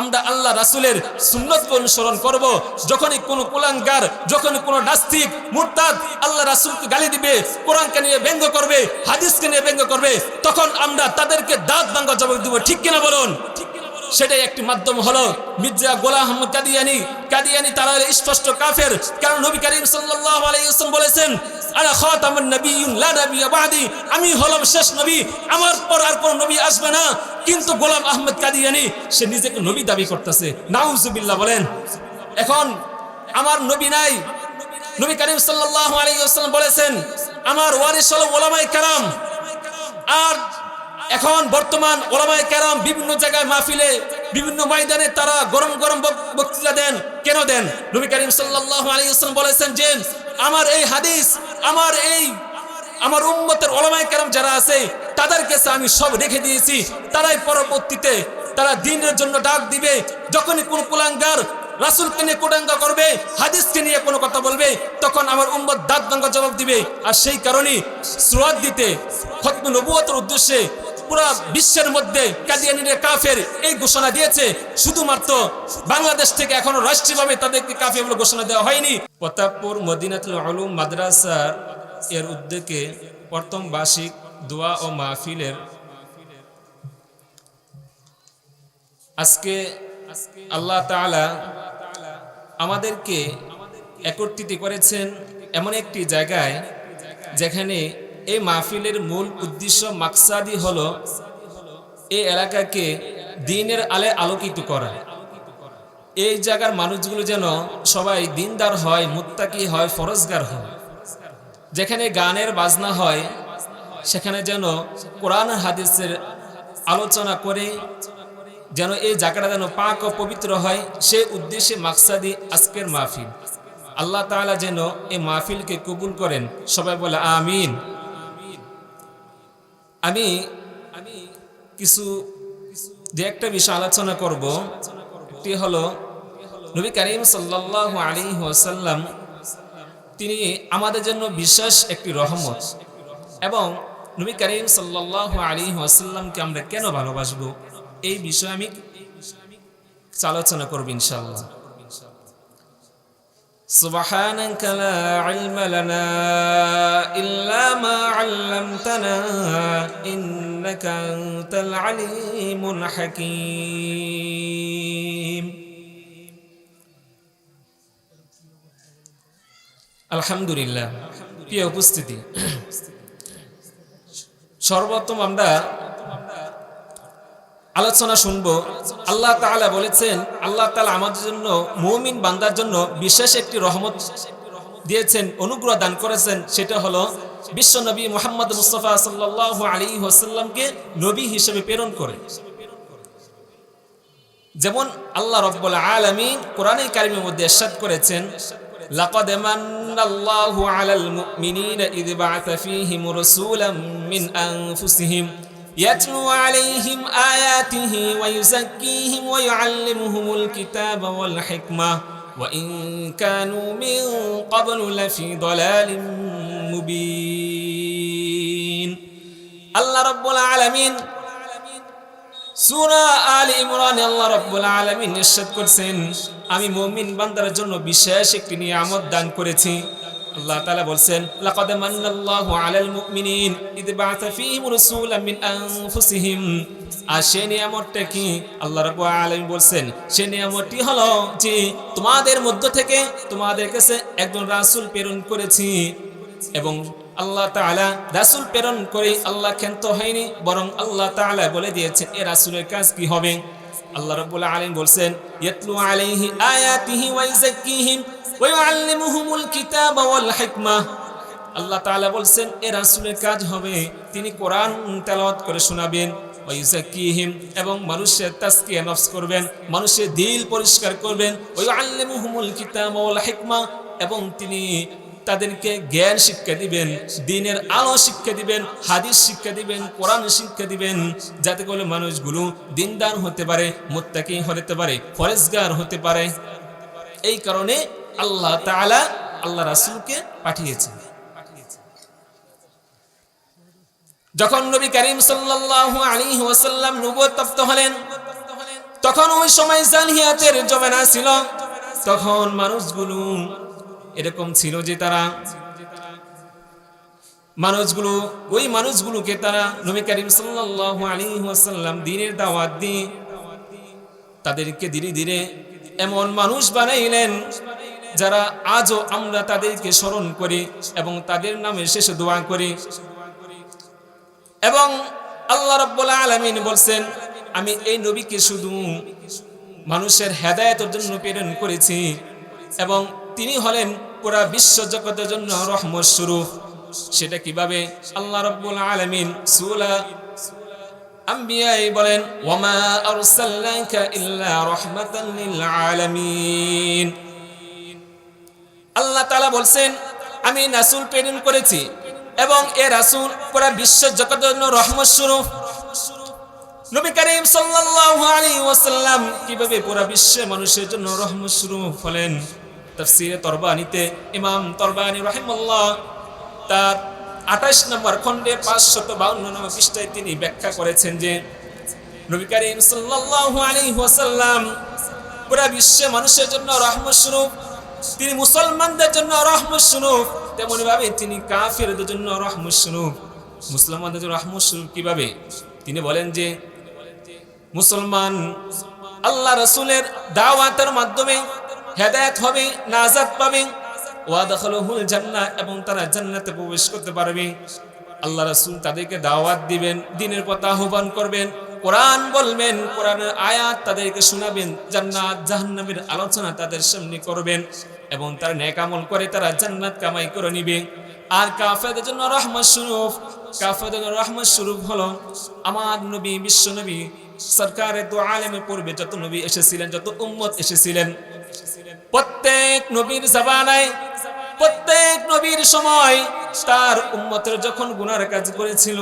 আমরা আল্লাহ রাসুলের সুন্নতকে অনুসরণ করব। যখনই কোন কুলাঙ্গার, যখনই কোন নাস্তিক, মুরতাদ আল্লাহ রাসুলকে গালি দিবে, কোরআনকে নিয়ে ব্যঙ্গ করবে, হাদিসকে নিয়ে ব্যঙ্গ করবে, তখন আমরা তাদেরকে দাঁত ভাঙ্গা জবাব দিব। ঠিক কিনা বলুন? সেটাই একটি মাধ্যম হলো মির্জা গোলাম আহমদ কাদিয়ানি। কাদিয়ানি তারা স্পষ্ট কাফের। কারণ নবী করিম ওয়াসাল্লাম বলেছেন আমি হলাম শেষ নবী, আমার পর আর কোন নবী আসবে না। কিন্তু গোলাম আহমদ কাদিয়ানি, সে নিজেকে নবী দাবি করতেছে। নাউজুবিল্লাহ বলেন। এখন আমার নবী নাই। নবী করিম ওয়াসাল্লাম বলেছেন, আমার ওয়ারিস হলো ওলামায়ে কেরাম। আর এখন বর্তমান ওলামায়ে কেরাম বিভিন্ন জায়গায় মাহফিলে, বিভিন্ন ময়দানে তারা গরম গরম বক্তৃতা দেন। কেন দেন? নবী করিম সাল্লাল্লাহু আলাইহি ওয়াসাল্লাম বলেছেন যে, আমার এই হাদিস, আমার এই, আমার উম্মতের ওলামায়ে কেরাম যারা আছে, তাদের কাছে আমি সব রেখে দিয়েছি। তারাই পরবর্তীতে তারা দিনের জন্য ডাক দিবে। যখনই কোন কুলাঙ্গার রাসুলকে নিয়ে কোটাঙ্গা করবে, হাদিসকে নিয়ে কোনো কথা বলবে, তখন আমার উম্মত দাঁত জবাব দিবে। আর সেই কারণে সুরাত দিতে, খতম নবুয়তের উদ্দেশ্যে পুরা বিশ্বের মধ্যে কাদিয়ানিরা কাফের এই ঘোষণা দিয়েছে। শুধুমাত্র বাংলাদেশ থেকে এখনও রাষ্ট্রীয়ভাবে তাদেরকে কাফের বলে ঘোষণা দেওয়া হয়নি। প্রতাপপুর মদিনাতুল আলুম মাদ্রাসার এর উদ্যোগে প্রথম বার্ষিক দোয়া ও মাহফিলের আজকে আল্লাহ তাআলা আমাদেরকে একত্রিত করেছেন এমন একটি জায়গায় যেখানে এই মাহফিলের মূল উদ্দেশ্য মাকসাদি হল এই এলাকাকে দিনের আলে আলোকিত করা। এই জায়গার মানুষগুলো যেন সবাই দিনদার হয়, মুত্তাকি হয়, ফরজগার হয়। যেখানে গানের বাজনা হয়, সেখানে যেন কোরআন হাদিসের আলোচনা করে, যেন এই জায়গাটা যেন পাক ও পবিত্র হয়, সে উদ্দেশ্যে মাকসাদি আজকের মাহফিল। আল্লাহ তাআলা যেন এই মাহফিলকে কবুল করেন। সবাই বলে, আমিন। আমি আমি কিছু যে একটা বিষয় আলোচনা করব। একটি হলো, নবী করিম সাল্লাল্লাহু আলাইহি ওয়াসাল্লাম, তিনি আমাদের জন্য বিশেষ একটি রহমত এবং নবী করিম সাল্লাল্লাহু আলাইহি ওয়াসাল্লামকে আমরা কেন ভালোবাসবো? এই বিষয়ে আমি আলোচনা করব ইনশাআল্লাহ। سبحانك لا علم لنا إلا ما علمتنا إنك أنت العليم الحكيم আলহামদুলিল্লাহ প্রিয় উপস্থিতি সর্বোত্তম আমরা আলোচনা শুনব। আল্লাহ তাআলা বলেছেন, আল্লাহ তালা আমাদের জন্য, মুমিন বান্দার জন্য বিশেষ একটি রহমত দিয়েছেন, অনুগ্রহ দান করেছেন। সেটা হলো, বিশ্ব নবী মোহাম্মদ মুস্তফা সাল্লাল্লাহু আলাইহি ওয়াসাল্লামকে নবী হিসেবে প্রেরণ করে। যেমন আল্লাহ রব্বুল আলামিন কোরআনে কারিমের মধ্যে ইরশাদ করেছেন, লাকাদ মান্নাল্লাহু আলাল মুমিনিনা ইয বা'আথা ফীহিম রাসূলাম মিন আনফুসিহিম। يتلو عليهم آياته ويزكيهم ويعلمهم الكتاب والحكمة وإن كانوا من قبل لفي ضلال مبين الله رب العالمين সুরা আল ইমরান আল্লাহ রাব্বুল আলামিন ইরশাদ করেছেন আমি মুমিন বান্দার জন্য বিশেষ একটি নিয়ামত দান করেছি আল্লাহ তাআলা বলছেন, লাকাদ মান্নাল্লাহু আলাল মুমিনিন, ইদ বা'আথা ফীহিম রাসূলাম মিন আনফুসিহিম। আর সেই নিয়ামতটা কি? আল্লাহ রাব্বুল আলামিন বলছেন সেই নিয়ামতটি হলো যে তোমাদের মধ্য থেকে তোমাদের কাছে একজন রাসূল প্রেরণ করেছি এবং আল্লাহ তাআলা রাসূল প্রেরণ করে আল্লাহ ক্ষান্ত হয়নি, বরং আল্লাহ তাআলা বলে দিয়েছেন, এ রাসূলের কাজ কি হবে? আল্লাহ রাব্বুল আলামিন বলছেন, ইয়াতলু আলাইহি আয়াতিহি ওয়া ইউযাক্কিহিম ওয়া ইউআল্লিমুহুমুল কিতাবা ওয়াল হিকমা। আল্লাহ তাআলা বলছেন, এ রাসূলের কাজ হবে, তিনি কোরআন তেলাওয়াত করে শোনাবেন। ওয়া ইউযাক্কিহিম এবং মানুষের তাজকিয়া নফস করবেন, মানুষের দিল পরিষ্কার করবেন। ওয়া ইউআল্লিমুহুমুল কিতাবা ওয়াল হিকমা, এবং তিনি তাদেরকে জ্ঞান শিক্ষা দিবেন, দিনের আলো শিক্ষা দিবেন, হাদিস শিক্ষা দিবেন, কোরআন শিক্ষা দিবেন, যাতে করে মানুষগুলো দিনদার হতে পারে, মুত্তাকি হতে পারে, ফরেজগার হতে পারে। এই কারণে আল্লাহ তাআলা আল্লাহ রাসূলকে পাঠিয়েছেন। যখন নবী করিম সাল্লাল্লাহু আলাইহি ওয়াসাল্লাম নবুয়ত হলেন, তখন ওই সময় জালিয়াতের জমানা ছিল। তখন মানুষগুলো এরকম ছিল যে তারা, মানুষগুলো, ওই মানুষগুলোকে তারা নবী করিম সাল্লাল্লাহু আলাইহি ওয়াসাল্লাম দিনের দাওয়াত দিয়ে তাদেরকে ধীরে ধীরে এমন মানুষ বানাইলেন যারা আজও আমরা তাদেরকে স্মরণ করি এবং তাদের নামে শেষে দোয়া করি। এবং আল্লাহ রাব্বুল আলামিন বলছেন, আমি এই নবীকে শুধু মানুষের হেদায়তের জন্য প্রেরণ করেছি এবং তিনি হলেন পুরা বিশ্ব জগতের জন্য রহমত স্বরূপ। সেটা কীভাবে? আল্লাহ রাব্বুল আলামিন সূরা আম্বিয়াই বলেন ওয়ামা আরসালনাকা ইল্লা রাহমাতান লিল আলামিন। আল্লাহ তাআলা বলছেন, আমি রাসূল প্রেরণ করেছি এবং এ রাসূল পুরা বিশ্ব জগতের জন্য রহমত স্বরূপ। নবী করিম ওয়াসাল্লাম কীভাবে পুরা বিশ্বে মানুষের জন্য রহমত স্বরূপ হলেন, তাফসীরে তরবানিতে ইমাম তরবানি রাহিমাহুল্লাহ তার আঠাশ নম্বর খণ্ডে পাঁচশত বাউন্ন নম্বর পৃষ্ঠায় তিনি ব্যাখ্যা করেছেন যে, নবী করিম সাল্লাল্লাহু আলাইহি ওয়াসাল্লাম পুরা বিশ্বে মানুষের জন্য রহমত স্বরূপ তিনি মুসলমানদের জন্য রহমত স্বরূপ। তেমনি ভাবে তিনি কাফিরদের জন্য রহমত মুসলমানদের জন্য রহমত স্বরূপ কীভাবে? তিনি বলেন যে, মুসলমান আল্লাহ রসুলের দাওয়াতের মাধ্যমে হেদায়েত হবে নাজাদ পাবে, ওয়াদাখলহুল জান্নাহ এবং তারা জান্নাতে প্রবেশ করতে পারবে। আল্লাহ রাসূল তাদেরকে দাওয়াত দিবেন, দিনের পথে আহ্বান করবেন, কোরআন বলবেন, কোরআনের আয়াত তাদেরকে শোনাবেন, জান্নাত জাহান্নামের আলোচনা তাদের সামনে করবেন। এবং তারা নেক আমল করে তারা জান্নাত কামাই করে নিবে। আর কাফেরদের জন্য রহমত স্বরূপ, কাফেরদের জন্য রহমত স্বরূপ হলো আমার নবী, বিশ্ব নবী সরকারের তো আলেমের পূর্বে যত নবী এসেছিলেন, যত উম্মত এসেছিলেন, প্রত্যেক নবীর জাবানায় প্রত্যেক নবীর সময় তার উম্মতের যখন গুনার কাজ করেছিল,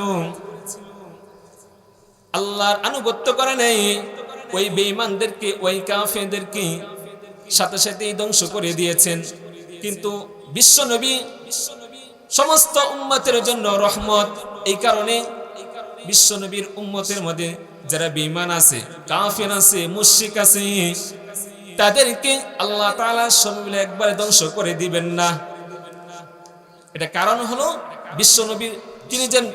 আল্লাহর আনুগত্য করে নেই, ওই বেঈমানদেরকে, ওই কাফেরদেরকে সাথে সাথেই ধ্বংস করে দিয়েছেন। কিন্তু বিশ্ব নবী, সমস্ত উম্মতের জন্য রহমত। এই কারণে বিশ্ব নবীর উম্মতের মধ্যে যারা বেঈমান আছে, কাফের আছে, মুশরিক আছে, তাদেরকে আল্লাহ তাআলা সব মিলে একবারে ধ্বংস করে দিবেন না। এটা কারণ হলো বিশ্ব নবীর তিনি যেন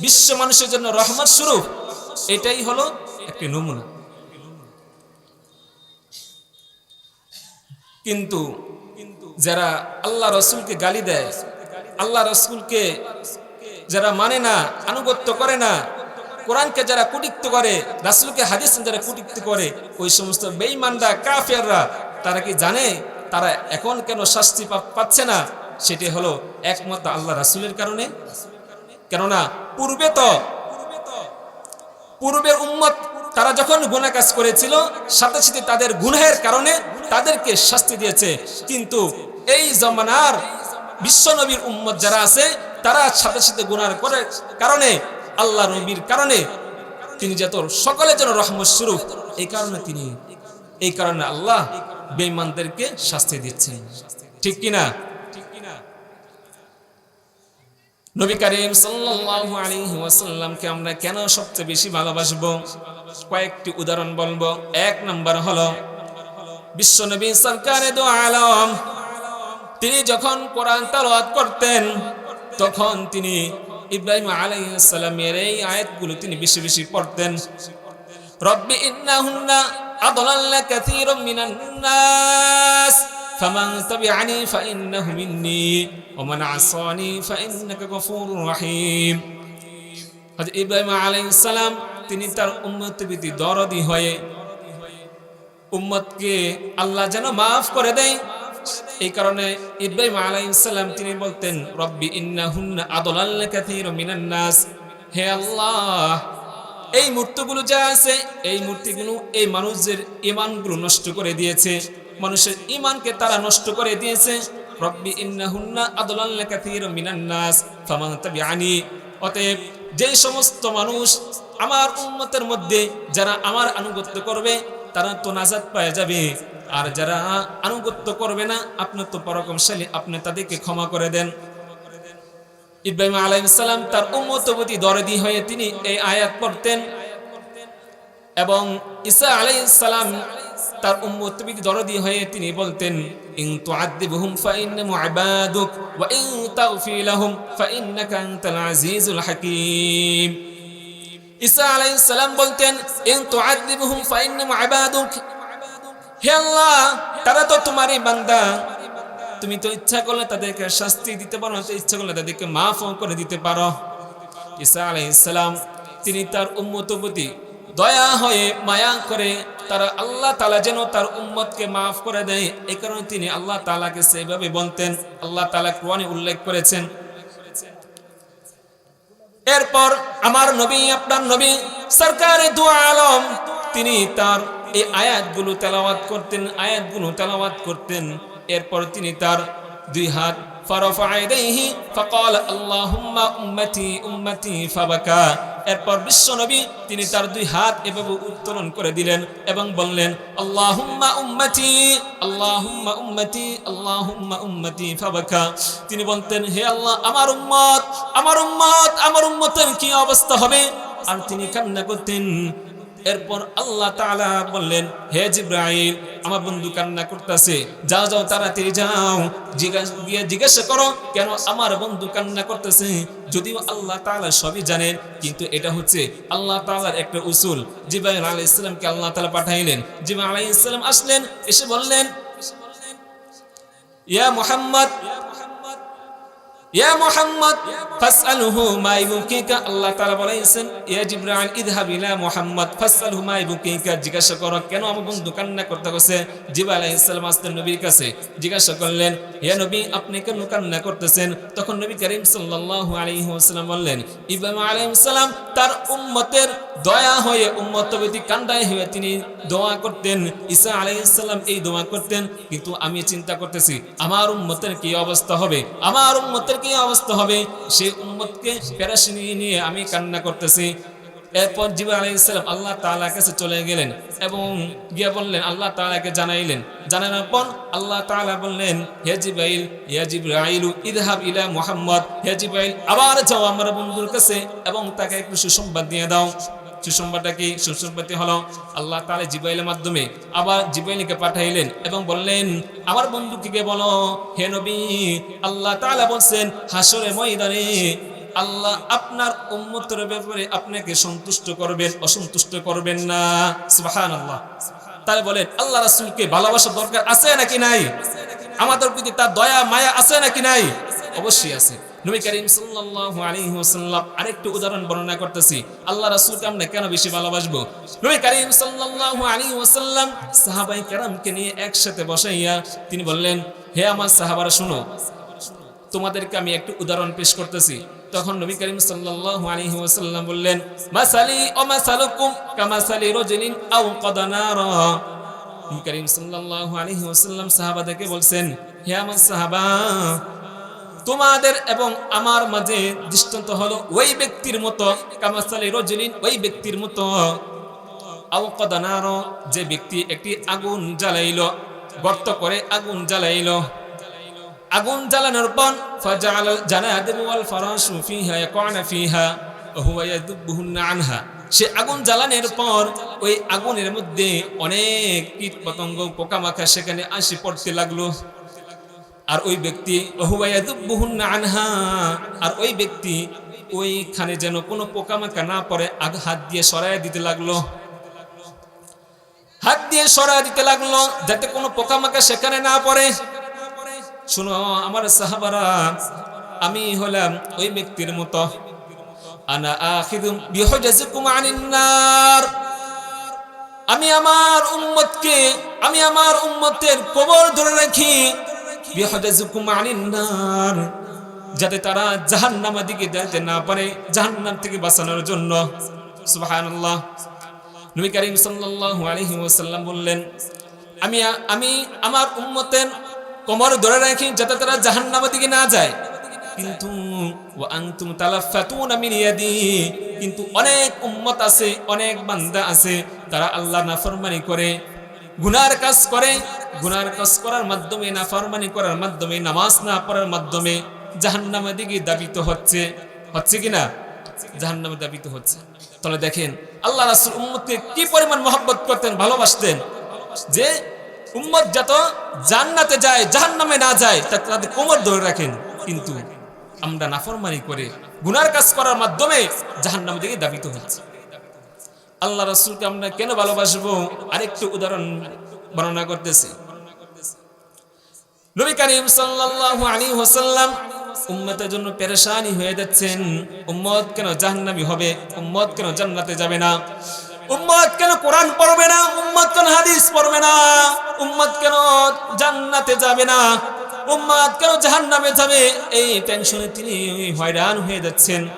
বিশ্ব মানুষের জন্য রহমত স্বরূপ, এটাই হলো একটি নমুনা। কিন্তু যারা আল্লাহ রসুলকে গালি দেয়, আল্লাহ রসুলকে যারা মানে না, আনুগত্য করে না, কোরআনকে যারা কুটিক্ত করে, রাসুলকে হাদিস যারা কুটিক্ত করে, ওই সমস্ত বেইমানরা কাফেররা, তারা কি জানে, তারা এখন কেন শাস্তি পাচ্ছে না? সেটি হলো একমাত্র আল্লাহ রাসুলের কারণে। কেননা পূর্বে তো পূর্বের উম্মত তারা যখন গুণা কাজ করেছিল, সাথে সাথে তাদের গুনাহের কারণে তাদেরকে শাস্তি দিয়েছে। কিন্তু এই জমানার বিশ্বনবীর উম্মত যারা আছে, তারা সাথে সাথে গুনার করে কারণে, আল্লাহ নবীর কারণে তিনি যত সকলের জন্য রহমত স্বরূপ, এই কারণে তিনি, এই কারণে আল্লাহ বেঈমানদেরকে শাস্তি দিচ্ছেন। ঠিক কিনা? নবী করিম সাল্লাল্লাহু আলাইহি ওয়াসাল্লামকে আমরা কেন সবচেয়ে বেশি ভালোবাসবো? কয়েকটি উদাহরণ বলব। এক নম্বর হলো বিশ্ব নবী সরকারে দো আলম। তিনি যখন কোরআন তালাওয়াত করতেন, তখন তিনি ইব্রাহিম আলাইহিস সালামের এই আয়াতগুলো তিনি বেশি বেশি পড়তেন। রব্বি ইন্নাহুন্না আদলাল্লা কাসীরাম মিনান ফামান তাবিআনি ফাইন্নাহু মিন্নি, ওয়া মান আসানি ফাইন্নাকা গফুরুর রহিম। হযরত ইব্রাহিম তিনি তার উম্মতের প্রতি দরদি হয়ে উম্মতকে আল্লাহ যেন মাফ করে দেয়। এই কারণে ইব্রাহিম আলাইহিস সালাম তিনি বলতেন, রব্বি ইন্নাহুন্না আদলাল্লা কাসীরাম মিনান নাস। হে আল্লাহ, এই মূর্তিগুলো যা আছে, এই মূর্তিগুলো এই মানুষের ইমানগুলো নষ্ট করে দিয়েছে। মানুষের ইমানকে তারা নষ্ট করে দিয়েছে। রব্বি ইন্নাহুন্না আদলাল্লা কাসীরাম মিনান নাস, ফামান তাবিআনি। অতএব যে সমস্ত মানুষ আমার উম্মতের মধ্যে যারা আমার আনুগত্য করবে তারা তো নাজাদ পাওয়া যাবে। আর যারা আনুগত্য করবে না আপনার তো পরাক্রমশালী, আপনি তাদেরকে ক্ষমা করে দেন। ইব্রাহিম আলাইহিস সালাম তার উম্মত প্রতি দরদি হয়ে তিনি এই আয়াত পড়তেন। এবং ঈসা আলাইহিস সালাম তার উম্মত দরদি হয়ে তিনি বলতেন হাকীম। ঈসা আলাইহিস সালাম বলতেন, ইন তুআদ্দিবহুম ফাইন্নাহুম ইবাদুক হে আল্লাহ, তারা তো তোমারই বান্দা। তুমি তো ইচ্ছা করলে তাদেরকে শাস্তি দিতে পারো তো ইচ্ছা করলে তাদেরকে মাফ করে দিতে পারো। ঈসা আলাইহিস সালাম, তিনি তার উম্মত প্রতি দয়া হয়ে মায়া করে তারা আল্লাহ তালা যেন তার উম্মতকে মাফ করে দেয়। এই কারণে তিনি আল্লাহ তালাকে সেইভাবে বলতেন। আল্লাহ তালা কোরআনে উল্লেখ করেছেন এরপর আমার নবী, আপনার নবী, সরকারে দু আলম, তিনি তার এই আয়াতগুলো তেলাওয়াত করতেন, আয়াতগুলো তেলাওয়াত করতেন। এরপর তিনি তার দুই হাত فرفع يديه فقال اللهم উম্মতি উম্মতি ফাবাকা এরপর বিশ্বনবী তিনি তার দুই হাত এভাবে উত্তোলন করে দিলেন এবং বললেন আল্লাহুম্মা উম্মতি আল্লাহুম্মা উম্মতি আল্লাহুম্মা উম্মতি ফাবাকা তিনি বলতেন হে আল্লাহ আমার উম্মত আমার উম্মত আমার উম্মতের কি অবস্থা হবে আর তিনি কান্না করতেন এরপর আল্লাহ তাআলা বললেন, হে জিব্রাইল, আমার বন্ধু কান্না করতেছে। যাও যাও, তাড়াতাড়ি যাও। জিজ্ঞাসা জিজ্ঞাসা করো, কেন আমার বন্ধু কান্না করতেছে? যদিও আল্লাহ তাআলা সবই জানেন, কিন্তু এটা হচ্ছে আল্লাহ তাআলার একটা উসুল। জিব্রাইল আলাইহিস সালামকে আল্লাহ তালা পাঠাইলেন। জিব্রাইল আলাইহিস সালাম আসলেন, এসে বললেন, ইয়া মুহাম্মদ ইয়া মুহাম্মদ, ফাসআলহু মা আল্লাহ তাআলা বলেছেন, ইয়া জিবরাইল, ইযহাব ইলা মুহাম্মদ, ফাসআলহু মা জিজ্ঞাসা করো, কেন আমার বন্ধু কান্না করতে জিবরাইল আলাইহিস সালাম নবীর কাছে, জিজ্ঞাসা করলেন নবী, আপনি কেন কান্না করতেছেন? তখন নবী করিম সাল্লাল্লাহু আলাইহি ওয়াসাল্লাম বললেন, ইব্রাহিম আলাইহিস সালাম তার উম্মতের দয়া হয়ে, উম্মত কান্দায় হয়ে তিনি দোয়া করতেন। ঈসা আলাইহিস সালাম এই দোয়া করতেন, কিন্তু আমি চিন্তা করতেছি, আমার উম্মতের কি অবস্থা হবে? আমার উম্মতের কি অবস্থা হবে? সেই উম্মতকে পেরাশিনী নিয়ে আমি কান্না করতেছি। এরপর জিবা আলাইসালাম আল্লাহ তাআলার কাছে চলে গেলেন এবং গিয়ে বললেন, আল্লাহ তাআলাকে জানাইলেন। জানানোর পর আল্লাহ তাআলা বললেন, হে জিবাইল হে জিব্রাইলু, ইদহাব ইলা মুহাম্মদ। হে জিবাইল আবার যাও আমার বন্ধুর কাছে এবং তাকে একটু সুসংবাদ দিয়ে দাও। সুসংবাদটা কি? সুসংবাদটি হলো, আল্লাহ তাআলা জিবাইলের মাধ্যমে আবার জিবাইলকে পাঠাইলেন এবং বললেন, আমার বন্ধুকে বলো, হে নবী, আল্লাহ তাআলা বলছেন হাসরের ময়দানে আল্লাহ আপনার উম্মতের ব্যাপারে আপনাকে সন্তুষ্ট করবেন, অসন্তুষ্ট করবেন না। সুবহানাল্লাহ। তাহলে বলেন, আল্লাহ রাসূলকে ভালোবাসা দরকার আছে নাকি নাই? আমাদের প্রতি তার দয়া, মায়া আছে নাকি নাই? অবশ্যই আছে। নবী করিম সাল্লাল্লাহু আলাইহি ওয়াসাল্লাম আরেকটু উদাহরণ বর্ণনা করতেছি, আল্লাহ রাসূলকে আমরা কেন বেশি ভালোবাসবো? নবী করিম সাল্লাল্লাহু আলাইহি ওয়াসাল্লাম সাহাবাই কেরামকে নিয়ে একসাথে বসাইয়া তিনি বললেন, হে আমার সাহাবারা, শুনো, তোমাদেরকে আমি একটু উদাহরণ পেশ করতেছি। তখন নবী করিম সাল্লাল্লাহু আলাইহি ওয়াসাল্লাম বললেন, মাসালি ও মাসালুকুম কামাসালি রাজুলিন আও কদানারা। নবী করিম সাল্লাল্লাহু আলাইহি ওয়াসাল্লাম সাহাবাদেরকে বলছেন, হে আমার সাহাবা তোমাদের এবং আমার মাঝে দৃষ্টান্ত হলো ওই ব্যক্তির মতো, কামাসালি রজলিন ওই ব্যক্তির মতো। যে ব্যক্তি একটি আগুন জ্বালাইলো, গর্ত করে আগুন জ্বালাইলো। আগুন জ্বালানোর পর ফাজাল জানাদিম ওয়াল ফিহা, ইয়াকুনা ফিহা হুয়া আনহা। সে আগুন জ্বালানোর পর ওই আগুনের মধ্যে অনেক কীট পতঙ্গ পোকামাকড় সেখানে আসি পড়তে লাগল। আর ওই ব্যক্তি আনহা, আর ওই ব্যক্তি ওইখানে যেন কোনো পোকামাকড় না পড়ে, আগ হাত দিয়ে সরায় দিতে লাগল। হাত দিয়ে সরায় দিতে লাগল, যাতে কোনো পোকামাকড় সেখানে না পড়ে। শুনো, আমার সাহাবারা, আমি হলাম ওই ব্যক্তির মতো। আনা আখিদুম বিহজাজুকুম আনিন আমি আমার উম্মতকে, আমি আমার উম্মতের কবর ধরে রাখি। যাতে তারা জাহান্নামের দিকে যেতে না পারে, জাহান্নাম থেকে বাঁচানোর জন্য। সুবহানাল্লাহ। নবী বললেন, আমি আমি আমার উম্মতের কোমর ধরে রাখি যাতে তারা জাহান্নামের দিকে না যায়। কিন্তু আনতুম তালাফাতুনা মিন ইয়াদি, কিন্তু অনেক উম্মত আছে, অনেক বান্দা আছে, তারা আল্লাহ নাফরমানি করে, গুনার কাজ করে গুনার কাজ করার মাধ্যমে, নাফরমানি করার মাধ্যমে, নামাজ না পড়ার মাধ্যমে জাহান্নামের দিকে দাবিত হচ্ছে। হচ্ছে কি না? জাহান্নামে দাবিত হচ্ছে। তাহলে দেখেন, আল্লাহ রাসুল উম্মতকে কি পরিমাণ মহব্বত করতেন, ভালোবাসতেন? যে উম্মত যত জান্নাতে যায়, জাহান্নামে না যায়, তা তাদের কোমর ধরে রাখেন। কিন্তু আমরা নাফরমানি করে গুনার কাজ করার মাধ্যমে জাহান্নামের দিকে দাবিত হচ্ছে। আল্লাহ রাসুলকে আমরা কেন ভালোবাসবো? আরেকটু উদাহরণ বর্ণনা করতেছি। নবী করিম সাল্লাল্লাহু আলাইহি ওয়াসাল্লাম উম্মতের জন্য পেরেশানি হয়ে যাচ্ছেন। উম্মত কেন জাহান্নামী হবে? উম্মত কেন জান্নাতে যাবে না? উম্মত কেন কোরআন পড়বে না? উম্মত কেন হাদিস পড়বে না? উম্মত কেন জান্নাতে যাবে না? উম্মত কেন জাহান্নামে যাবে? এই টেনশনে তিনি হয়রান হয়ে যাচ্ছেন।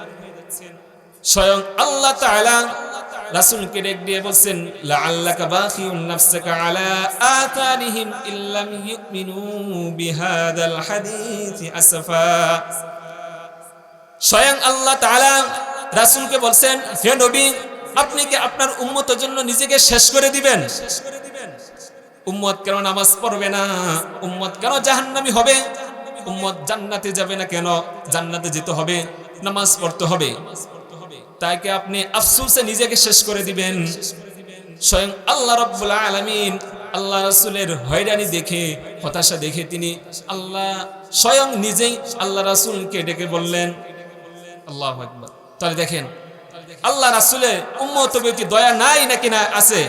স্বয়ং আল্লাহ তাআলা রাসূলকে ডেক দিয়ে বলছেন, লাআল্লাকা বাখিউন নাফসাকা আলা আতারিহিম ইল্লাম ইউমিনু বিহাদাল হাদিস আসফা। স্বয়ং আল্লাহ তাআলা রাসূলকে বলছেন, হে নবী, আপনি কি আপনার উম্মতের জন্য নিজেকে শেষ করে দিবেন? উম্মত কেন নামাজ পড়বে না? উম্মত কেন জাহান্নামী হবে? উম্মত জান্নাতে যাবে না কেন? জান্নাতে যেতে হবে, নামাজ পড়তে হবে। তাকে আপনি আফসুসে নিজেকে শেষ করে দিবেন। স্বয়ং আল্লাহ রব্বুল আলামিন আল্লাহ রাসূলের হয়রানি দেখে, হতাশা দেখে তিনি আল্লাহ স্বয়ং নিজেই আল্লাহ রাসূলকে ডেকে বললেন, আল্লাহু তাহলে দেখেন, আল্লাহ রাসূলের উম্মত ব্যক্তি দয়া নাই নাকি না আছে?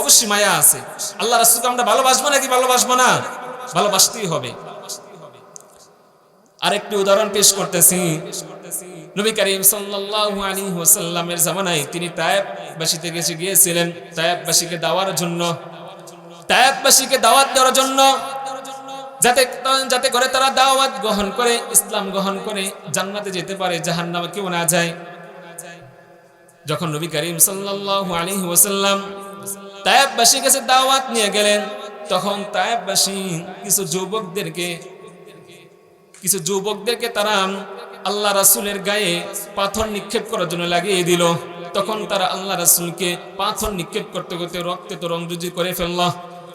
অবশ্যই মায়া আছে। আল্লাহ রাসূলকে আমরা ভালোবাসবো নাকি ভালোবাসবো না? ভালোবাসতেই হবে। আরেকটি উদাহরণ পেশ করতেছি। নবী করিম সাল্লাল্লাহু আলাইহি ওয়াসাল্লামের জামানায় তিনি তায়েববাসীতে গেছে, গিয়েছিলেন তায়েববাসীকে দেওয়ার জন্য। তায়েববাসীকে দাওয়াত দেওয়ার জন্য যাতে যাতে করে তারা দাওয়াত গ্রহণ করে, ইসলাম গ্রহণ করে, জান্নাতে যেতে পারে, জাহান্নামে কেউ না যায়। যখন নবী করিম সাল্লাল্লাহু আলাইহি ওয়াসাল্লাম তায়েববাসী কাছে দাওয়াত নিয়ে গেলেন, তখন তায়েববাসী কিছু যুবকদেরকে কিছু যুবকদেরকে তারা আল্লাহ রাসূলের গায়ে পাথর নিক্ষেপ করার জন্য লাগিয়ে দিল। তখন তারা আল্লাহ রাসূলকে পাথর নিক্ষেপ করতে করতে রক্তে তো রংজুজি করে ফেলল।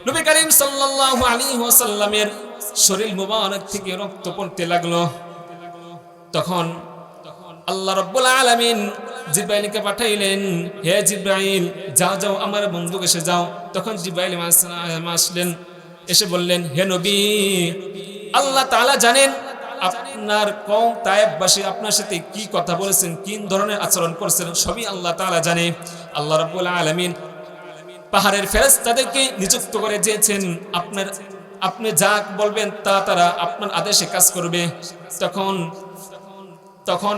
নবী করিম সাল্লাল্লাহু আলাইহি ওয়াসাল্লামের শরীর মুবারক থেকে রক্ত পড়তে লাগল। তখন আল্লাহ রব্বুল আলামিন জিব্রাইলকে পাঠাইলেন, হে জিব্রাইল, যাও যাও, আমার বন্ধু এসে যাও। তখন জিব্রাইল আসলেন, এসে বললেন, হে নবী, আল্লাহ তাআলা জানেন আপনার কম তায়েববাসী আপনার সাথে কি কথা বলেছেন কি ধরনের আচরণ করছেন, সবই আল্লাহ তাআলা জানে। আল্লাহ রাব্বুল আলামিন পাহাড়ের ফেরেশতাদেরকে নিযুক্ত করে দিয়েছেন। আপনার, আপনি যা বলবেন তা তারা আপনার আদেশে কাজ করবে। তখন তখন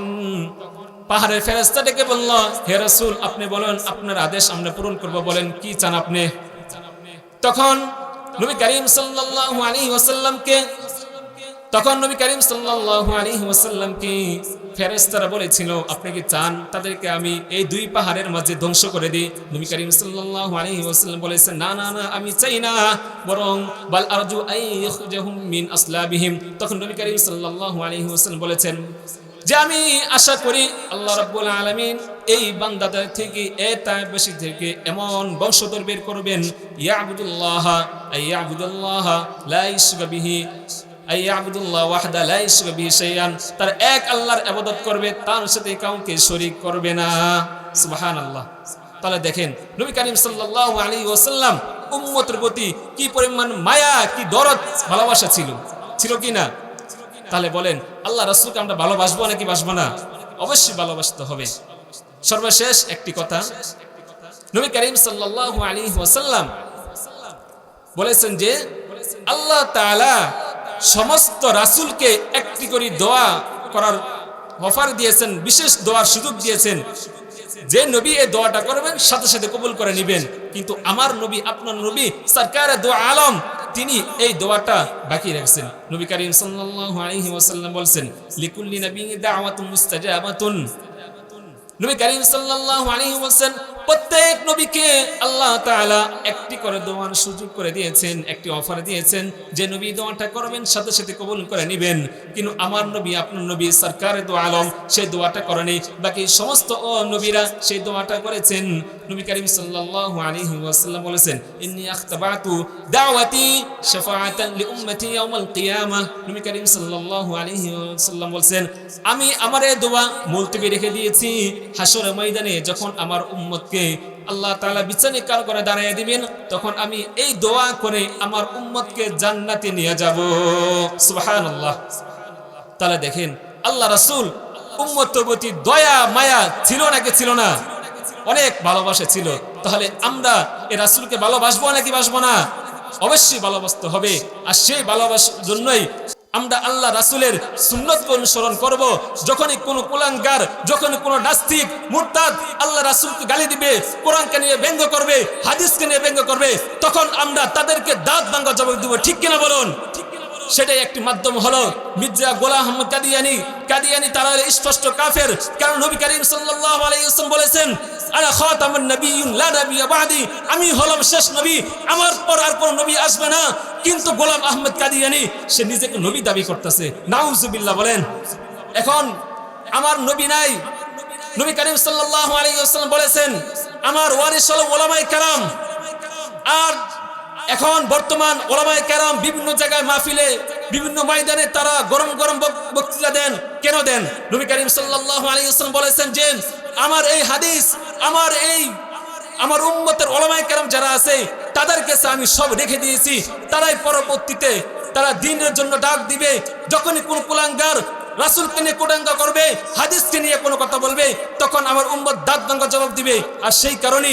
পাহাড়ের ফেরেস্তা ডেকে বলল, হে রাসূল, আপনি বলেন, আপনার আদেশ আমরা পূরণ করব, বলেন, কি চান আপনি? তখন নবী করিম সাল্লাল্লাহু আলাইহি ওয়াসাল্লামকে তখন নবী করিম সাল্লাল্লাহু আলাইহি ওয়াসাল্লামকে ফেরেশতারা বলেছিল, আপনি কি চান তাদেরকে আমি এই দুই পাহাড়ের মাঝে ধ্বংস করে দিই? নবী করিম সাল্লাল্লাহু আলাইহি ওয়াসাল্লাম বলেছেন, না না না, আমি চাই না। বরং, বাল আরজু আই ইয়াখরুজাহুম মিন আসলাবিহিম। তখন নবী করিম সাল্লাল্লাহু আলাইহি ওয়াসাল্লাম বলেছেন, যে আমি আশা করি আল্লাহ রাব্বুল আলামিন এই বান্দাদের থেকে, এ তাইবাসী থেকে এমন বংশধর বের করবেন, ইয়াবুদুল্লাহ ইয়াবুদুল্লাহ, লা ইশরা বিহি। তার এক আল্লাহর ইবাদত করবে, তার সাথে কাউকে শরীক করবে না। সুবহানাল্লাহ। তাহলে দেখেন, নবী করিম সাল্লাল্লাহু আলাইহি ওয়াসাল্লাম উম্মতের প্রতি কি পরিমাণ মায়া, কি দরদ, ভালোবাসা ছিল? ছিল কি না? তাহলে বলেন, আল্লাহ রাসূলকে আমরা ভালোবাসবো নাকি বাসবো না? অবশ্যই ভালোবাসতে হবে। সর্বশেষ একটি কথা, নবী করিম সাল্লাল্লাহু আলাইহি ওয়াসাল্লাম বলেছেন যে, আল্লাহ তাআলা সমস্ত রাসূলকে একটি করে দোয়া করার অফার দিয়েছেন, বিশেষ দোয়ার সুযোগ দিয়েছেন। যে নবী এই দোয়াটা করবেন, সাথে সাথে কবুল করে নেবেন। কিন্তু আমার নবী, আপনার নবী, সরকার দোয়া আলম, তিনি এই দোয়াটা বাকি রাখছেন। নবী করিম সাল্লাল্লাহু আলাইহি ওয়াসাল্লাম বলছেন, লিকুল্লি নবী দাওয়াতুন নবী করিম সাল্লাল্লাহু আলাইহি ওয়াসাল্লাম প্রত্যেক নবীকে আল্লাহ তাআলা একটি করে দোয়ার সুযোগ করে দিয়েছেন, একটি অফার দিয়েছেন যে নবী দোয়াটা করবেন, সাথে সাথে কবুল করে নেবেন। কিন্তু আমার নবী, আপনার নবী, সরকারে দো আলম সেই দোয়াটা করেনি। বাকি সমস্ত ও নবীরা সেই দোয়াটা করেছেন। নবী করিম সাল্লাল্লাহু আলাইহি ওয়াসাল্লাম বলেছেন, ইন্নী আখতাবাতু দাওয়াতি শাফাআতান লিউম্মতি ইয়াউমাল নবী করিম সাল্লাল্লাহু আলাইহি ওয়াসাল্লাম বলেন আমি আমার এই দোয়া মুলতবি রেখে দিয়েছি হাসরের ময়দানে যখন আমার উম্মতকে আল্লাহ তাআলা বিছানে কাল করে দাঁড়িয়ে দিবেন, তখন আমি এই দোয়া করে আমার উম্মতকে জান্নাতে নিয়ে যাব। তাহলে দেখেন, আল্লাহ রাসূল দয়া, মায়া ছিল নাকি ছিল না? অনেক ভালোবাসা ছিল। তাহলে আমরা এই রাসূলকে ভালোবাসবো নাকি বাসবো না? অবশ্যই ভালোবাসতে হবে। আর সেই ভালোবাসার জন্যই আমরা আল্লাহ রাসূলের সুন্নতকে অনুসরণ করব। যখনই কোনো কুলাঙ্গার, যখনই কোনো নাস্তিক, মুরতাদ আল্লাহ রাসূলকে গালি দিবে, কোরআনকে নিয়ে ব্যঙ্গ করবে, হাদিসকে নিয়ে ব্যঙ্গ করবে, তখন আমরা তাদেরকে দাঁত ভাঙ্গা জবাব দেবো। ঠিক কিনা বলুন? সেটাই একটি মাধ্যম হলো মির্জা গোলাম আহমদ কাদিয়ানি। কাদিয়ানি তারা স্পষ্ট কাফের। কারণ নবী করিম আলাইহি বলেছেন আলা খাতামুন নাবিয়্যুন লা নাবিয়্যা বাদি। আমি হলাম শেষ নবী, আমার পর আর কোন নবী আসবে না। কিন্তু গোলাম আহমদ কাদিয়ানি, সে নিজেকে নবী দাবি করতেছে। নাউজুবিল্লাহ বলেন, এখন আমার নবী নাই। নবী করিম সাল্লাল্লাহু আলাইহি ওয়াসাল্লাম বলেছেন, আমার ওয়ারিস হলো ওলামায়ে কেরাম। আর এখন বর্তমান ওলামায়ে কেরাম বিভিন্ন জায়গায় মাহফিলে, বিভিন্ন ময়দানে তারা গরম গরম বক্তৃতা দেন। কেন দেন? নবী করিম সাল্লাল্লাহু আলাইহি ওয়াসাল্লাম বলেছেন যে আমার এই হাদিস, আমার এই, আমার উম্মতের ওলামায় কেরাম যারা আছে তাদের কাছে আমি সব রেখে দিয়েছি। তারাই পরবর্তীতে তারা দিনের জন্য ডাক দিবে। যখনই কোন কুলাঙ্গার রাসুলকে নিয়ে কুটাঙ্গা করবে, হাদিসকে নিয়ে কোনো কথা বলবে, তখন আমার উম্মত দাঁত ভাঙ্গা জবাব দিবে। আর সেই কারণে